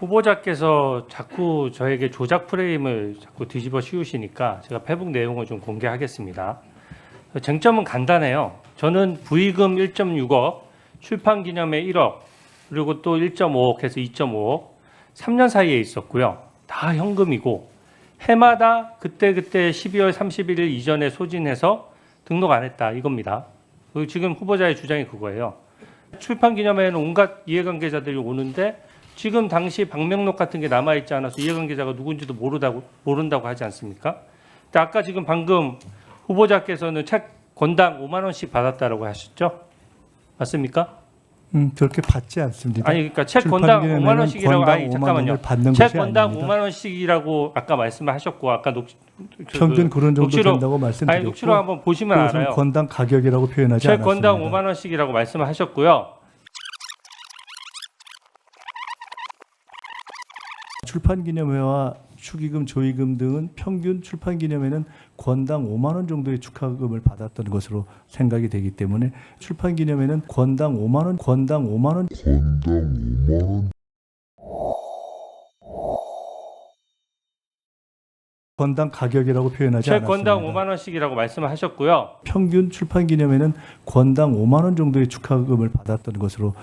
후보자께서 자꾸 저에게 조작 프레임을 자꾸 뒤집어 씌우시니까 제가 페북 내용을 좀 공개하겠습니다. 쟁점은 간단해요. 저는 부의금 1.6억, 출판 기념회 1억, 그리고 또 1.5억 해서 2.5억, 3년 사이에 있었고요. 다 현금이고 해마다 그때그때 12월 31일 이전에 소진해서 등록 안 했다 이겁니다. 그리고 지금 후보자의 주장이 그거예요. 출판 기념회에는 온갖 이해관계자들이 오는데 지금 당시 방명록 같은 게 남아 있지 않아서 이해관계자가 누군지도 모르다고 모른다고 하지 않습니까? 근데 아까 지금 방금 후보자께서는 책 권당 5만 원씩 받았다라고 하셨죠? 맞습니까? 음, 그렇게 받지 않습니다. 아니 그러니까 책 권당 기념회는 5만 원씩이라고 권당 아니 5만 잠깐만요. 원을 받는 책 것이 권당 아닙니다. 5만 원씩이라고 아까 말씀하셨고 아까 녹 그- 평균 그 런 정도 녹취록- 된다고 아니 말씀드렸고 녹취록 한번 보시면 알아요. 권당 가격이라고 표현하지 책 않았습니다. 권당 5만 원씩이라고 말씀을 하셨고요. 출판 기념회와 축의금, 조의금 등은 평균 출판 기념회는 권당 5만 원 정도의 축하금을 받았던 것으로 생각이 되기 때문에 출판 기념회는 권당 5만 원, 권당 5만 원 권당 가격이라고 표현하지 책 않았습니다. 권당 5만 원씩이라고 말씀을 하셨고요. 평균 출판 기념회는 권당 5만 원 정도의 축하금을 받았던 것으로